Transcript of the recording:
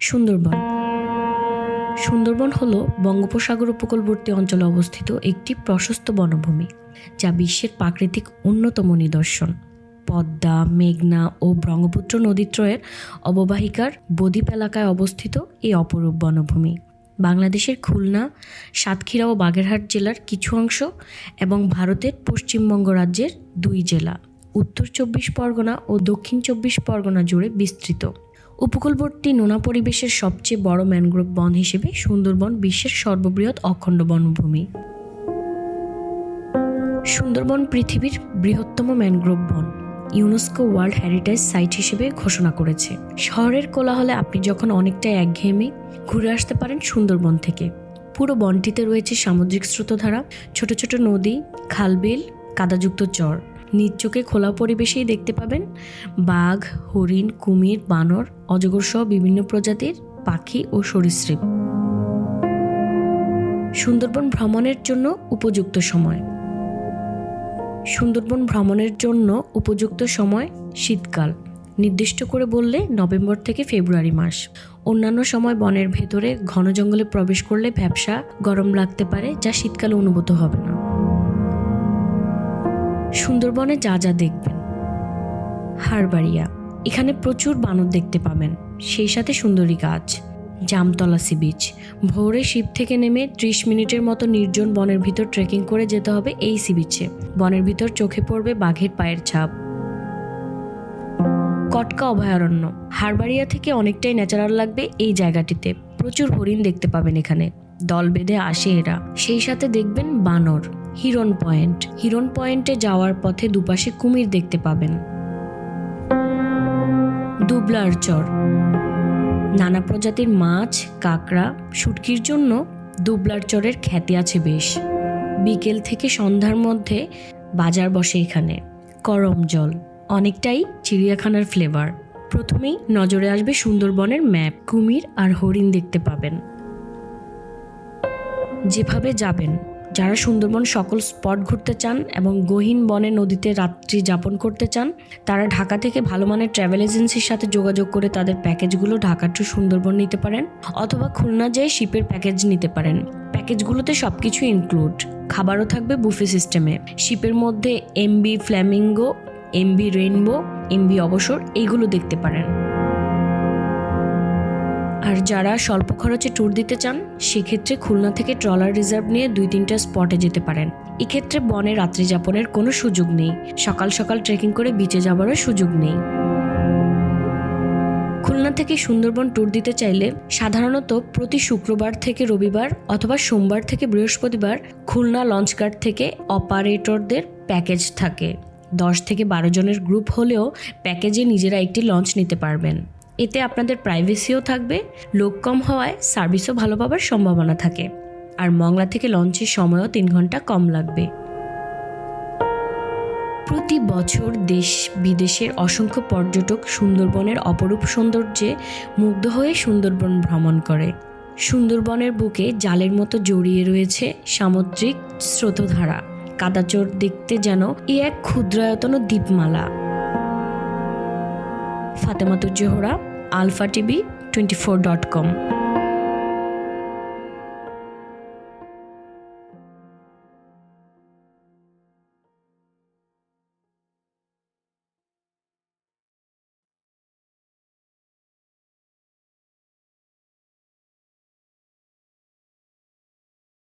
সুন্দরবন। সুন্দরবন হল বঙ্গোপসাগর উপকূলবর্তী অঞ্চলে অবস্থিত একটি প্রশস্ত বনভূমি, যা বিশ্বের প্রাকৃতিক অন্যতম নিদর্শন। পদ্মা, মেঘনা ও ব্রহ্মপুত্র নদীত্রয়ের অববাহিকার বদ্বীপ এলাকায় অবস্থিত এই অপরূপ বনভূমি। বাংলাদেশের খুলনা, সাতক্ষীরা ও বাগেরহাট জেলার কিছু অংশ এবং ভারতের পশ্চিমবঙ্গ রাজ্যের দুই জেলা। উত্তর চব্বিশ পরগনা ও দক্ষিণ চব্বিশ পরগনা জুড়ে বিস্তৃত। উপকূলবর্তী নোনা পরিবেশের সবচেয়ে বড় ম্যানগ্রোভ বন হিসেবে সুন্দরবন বিশ্বের সর্ববৃহৎ অখণ্ড বনভূমি। সুন্দরবন পৃথিবীর বৃহত্তম ম্যানগ্রোভ বন, ইউনেস্কো ওয়ার্ল্ড হেরিটেজ সাইট হিসেবে ঘোষণা করেছে। শহরের কোলাহলে আপনি যখন অনেকটাই একঘেয়েমি ঘুরে আসতে পারেন সুন্দরবন থেকে। পুরো বনটিতে রয়েছে সামুদ্রিক স্রোতধারা, ছোট ছোট নদী, খালবিল কাদাযুক্ত চর নিজ চোখে খোলা পরিবেশেই দেখতে পাবেন বাঘ, হরিণ, কুমির, বানর, অজগর সহ বিভিন্ন প্রজাতির পাখি ও সরীসৃপ। সুন্দরবন ভ্রমণের জন্য উপযুক্ত সময়। সুন্দরবন ভ্রমণের জন্য উপযুক্ত সময় শীতকাল। নির্দিষ্ট করে বললে নভেম্বর থেকে ফেব্রুয়ারি মাস। অন্যান্য সময় বনের ভেতরে ঘন জঙ্গলে প্রবেশ করলে ব্যবসা গরম লাগতে পারে, যা শীতকালে অনুভূত হবে না। সুন্দরবনে যা যা দেখবেন। হারবাড়িয়া এখানে প্রচুর বানর দেখতে পাবেন। সেই সাথে সুন্দরী গাছ, জামতলা সি বিচ। ভোরে শিব থেকে নেমে ত্রিশ মিনিটের মতো নির্জন বনের ভিতর ট্রেকিং করে যেতে হবে এই সি বিচে। বনের ভিতর চোখে পড়বে বাঘের পায়ের ছাপ। কটকা অভয়ারণ্য হারবাড়িয়া থেকে অনেকটাই ন্যাচারাল লাগবে এই জায়গাটিতে। প্রচুর হরিণ দেখতে পাবেন এখানে। দল বেঁধে আসে এরা। সেই সাথে দেখবেন বানর। হিরন পয়েন্ট। হিরন পয়েন্টে যাওয়ার পথে দুপাশে কুমির দেখতে পাবেন। দুবলার চর। নানা প্রজাতির মাছ, কাঁকড়া, শুটকির জন্য দুবলার চরের খ্যাতি আছে বেশ। বিকেল থেকে সন্ধ্যার মধ্যে বাজার বসে এখানে। করম জল, অনেকটাই চিড়িয়াখানার ফ্লেভার প্রথমেই নজরে আসবে সুন্দরবনের ম্যাপ কুমির আর হরিণ দেখতে পাবেন। যেভাবে যাবেন যারা সুন্দরবন সকল স্পট ঘুরতে চান এবং গহীন বনে নদীতে রাত্রি যাপন করতে চান, তারা ঢাকা থেকে ভালো মানের ট্রাভেল এজেন্সির সাথে যোগাযোগ করে তাদের প্যাকেজগুলো ঢাকা টু সুন্দরবন নিতে পারেন অথবা খুলনা যেয়ে শিপের প্যাকেজ নিতে পারেন। প্যাকেজগুলোতে সব কিছু ইনক্লুড খাবারও থাকবে বুফে সিস্টেমে শিপের মধ্যে MV Flamingo MV Rainbow MV Abosor এইগুলো দেখতে পারেন। আর যারা স্বল্প খরচে ট্যুর দিতে চান, সেক্ষেত্রে খুলনা থেকে ট্রলার রিজার্ভ নিয়ে দুই তিনটা স্পটে যেতে পারেন। এক্ষেত্রে বনে রাত্রি যাপনের কোনো সুযোগ নেই। সকাল সকাল ট্রেকিং করে বিচে যাবারও সুযোগ নেই। খুলনা থেকে সুন্দরবন ট্যুর দিতে চাইলে সাধারণত প্রতি শুক্রবার থেকে রবিবার অথবা সোমবার থেকে বৃহস্পতিবার খুলনা লঞ্চঘাট থেকে অপারেটরদের প্যাকেজ থাকে। দশ থেকে বারো জনের গ্রুপ হলেও প্যাকেজে নিজেরা একটি লঞ্চ নিতে পারবেন। এতে আপনাদের প্রাইভেসিও থাকবে, লোক কম হওয়ায় সার্ভিসও ভালো পাবার সম্ভাবনা থাকে। আর মংলা থেকে লঞ্চের সময়ও তিন ঘণ্টা কম লাগবে। প্রতি বছর দেশ বিদেশের অসংখ্য পর্যটক সুন্দরবনের অপরূপ সৌন্দর্যে মুগ্ধ হয়ে সুন্দরবন ভ্রমণ করে। সুন্দরবনের বুকে জালের মতো জড়িয়ে রয়েছে সামুদ্রিক স্রোতধারা। কাদাচোর দেখতে যেন এ এক ক্ষুদ্রায়তন দ্বীপমালা। Fatematur Zohra Alpha TV twenty four dot com.